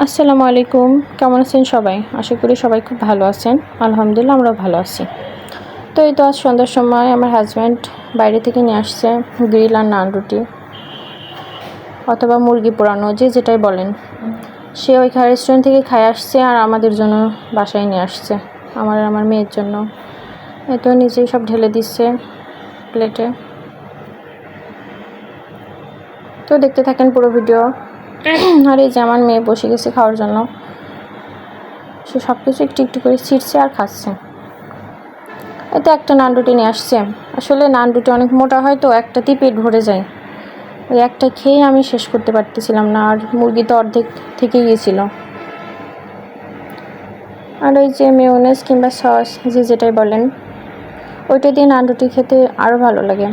আসসালামু আলাইকুম। কেমন আছেন সবাই? আশা করি সবাই খুব ভালো আছেন। আলহামদুলিল্লাহ আমরাও ভালো আছি। তো এই তো আজ সন্ধ্যার সময় আমার হাজব্যান্ড বাইরে থেকে নিয়ে আসছে গ্রিল আর নান রুটি অথবা মুরগি পোড়ানো, যে যেটাই বলেন। সে ওইখানে রেস্টুরেন্ট থেকে খায় আসছে আর আমাদের জন্য বাসায় নিয়ে আসছে। আমার আর আমার মেয়ের জন্য। এই তো নিজেই সব ঢেলে দিচ্ছে প্লেটে তো দেখতে থাকেন পুরো ভিডিও আর এই যে আমার মেয়ে বসে গেছে খাওয়ার জন্য। সে সব কিছু একটু একটু করে ছিটছে আর খাচ্ছে। এতে একটা নান রুটি নিয়ে আসছে। আসলে নান রুটি অনেক মোটা হয় তো একটাতেই পেট ভরে যায়। ওই একটা খেয়ে আমি শেষ করতে পারতেছিলাম না আর মুরগি তো অর্ধেক থেকে গিয়েছিল। আর ওই যে মেয়োনেজ কিংবা সস, যে যেটাই বলেন, ওইটা দিয়ে নান রুটি খেতে আরও ভালো লাগে।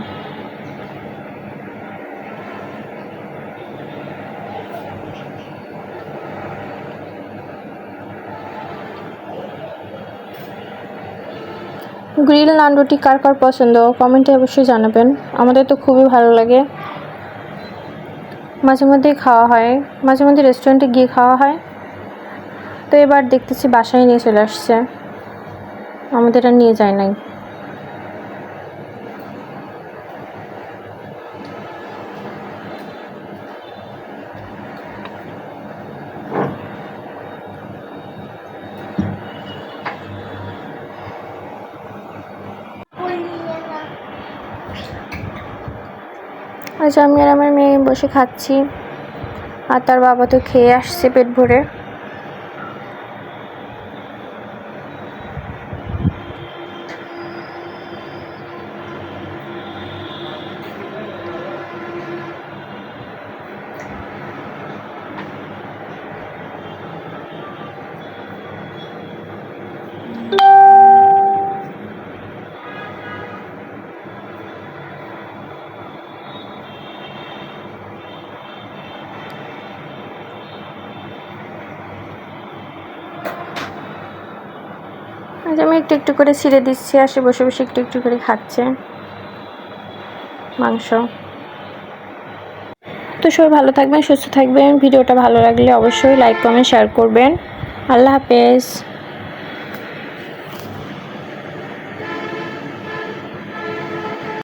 গ্রিল নান রুটি কার কার পছন্দ? কমেন্টে অবশ্যই জানাবেন। আমাদের তো খুবই ভালো লাগে। মাঝে মধ্যেই খাওয়া হয়। মাঝে মধ্যে রেস্টুরেন্টে গিয়ে খাওয়া হয়। তো এবার দেখতেছি বাসায় নিয়ে চলে আসছে। আমাদের আর নিয়ে যায় নাই। আজ আমি আর আমার মেয়ে বসে খাচ্ছি। আর তার বাবা তো খেয়ে আসছে পেট ভরে। আজ আমি একটু একটু করে ছিঁড়ে দিচ্ছি আর সে বসে বসে একটু একটু করে খাচ্ছে। মাংস। তো সবাই ভালো থাকবেন, সুস্থ থাকবেন। ভিডিওটা ভালো লাগলে অবশ্যই লাইক কমেন্ট শেয়ার করবেন। আল্লাহ হাফেজ।